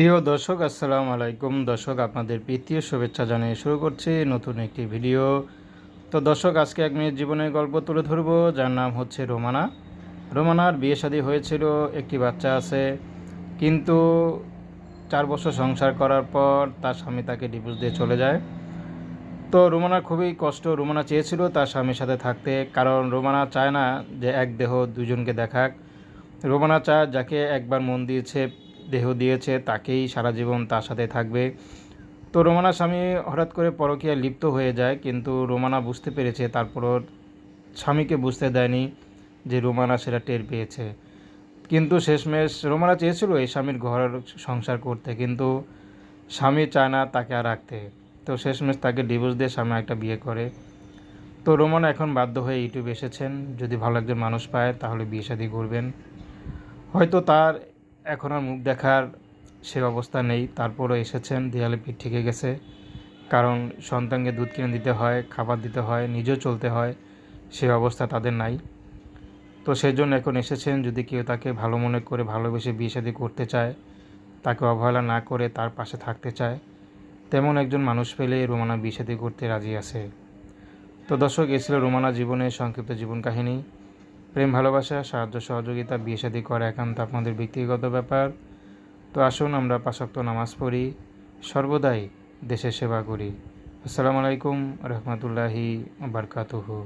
প্রিয় দর্শক, আসসালামু আলাইকুম। দর্শক, আপনাদের প্রীতীয় শুভেচ্ছা জানিয়ে শুরু করছি নতুন একটি ভিডিও। তো দর্শক, আজকে এক মেয়ের জীবনের গল্প তুলে ধরবো, যার নাম হচ্ছে রোমানা। রোমানার বিয়ে শাদী হয়েছিল, একটি বাচ্চা আছে। কিন্তু চার বছর সংসার করার পর তার স্বামী তাকে ডিভোর্স দিয়ে চলে যায়। তো রোমানার খুবই কষ্ট রোমানা চেয়েছিল তার স্বামীর সাথে থাকতে, কারণ রোমানা চায় না যে এক দেহ দুজনকে দেখাক। রোমানা চায় যাকে একবার মন দিয়েছে দেহ দিয়েছে, তাকেই সারা জীবন তার সাথে থাকবে। তো রোমানা স্বামী হঠাৎ করে পরকীয়ায় লিপ্ত হয়ে যায়, কিন্তু রোমানা বুঝতে পেরেছে, তারপরও স্বামীকে বুঝতে দেয়নি যে রোমানা সেটা টের পেয়েছে। কিন্তু শেষমেশ রোমানা চেয়েছিল এই স্বামীর ঘর সংসার করতে, কিন্তু স্বামী চায় না তাকে আর রাখতে। তো শেষমেশ তাকে ডিভোর্স দিয়ে স্বামী একটা বিয়ে করে। তো রোমানা এখন বাধ্য হয়ে ইউটিউবে এসেছেন। যদি ভালো একজন মানুষ পায়, তাহলে বিয়ে শাদী করবেন। হয়তো তার এখন আর মুখ দেখার সে অবস্থা নেই। তারপরও এসেছেন, দেয়ালে পিঠ ঠেকে গেছে। কারণ সন্তানকে দুধ কিনে দিতে হয়, খাবার দিতে হয়, নিজেও চলতে হয়, সে অবস্থা তাদের নাই। তো সেই জন্য এখন এসেছেন, যদি কেউ তাকে ভালো মনে করে ভালোবেসে বিয়ে শাদী করতে চায়, তাকে অবহেলা না করে তার পাশে থাকতে চায়, তেমন একজন মানুষ পেলে রোমানা বিয়ে করতে রাজি আছে। তো দর্শক, এ ছিল রোমানা জীবনের সংক্ষিপ্ত জীবন কাহিনী। প্রেম, ভালোবাসা, সাহায্য, সহযোগিতা, বিয়ে শাদী করা একান্ত আপনাদের ব্যক্তিগত ব্যাপার। তো আসুন আমরা পাশক্ত নামাজ পড়ি। সর্বদাই দেশের সেবা করি। আসসালামু আলাইকুম রহমতুল্লাহি বারকাতুহু।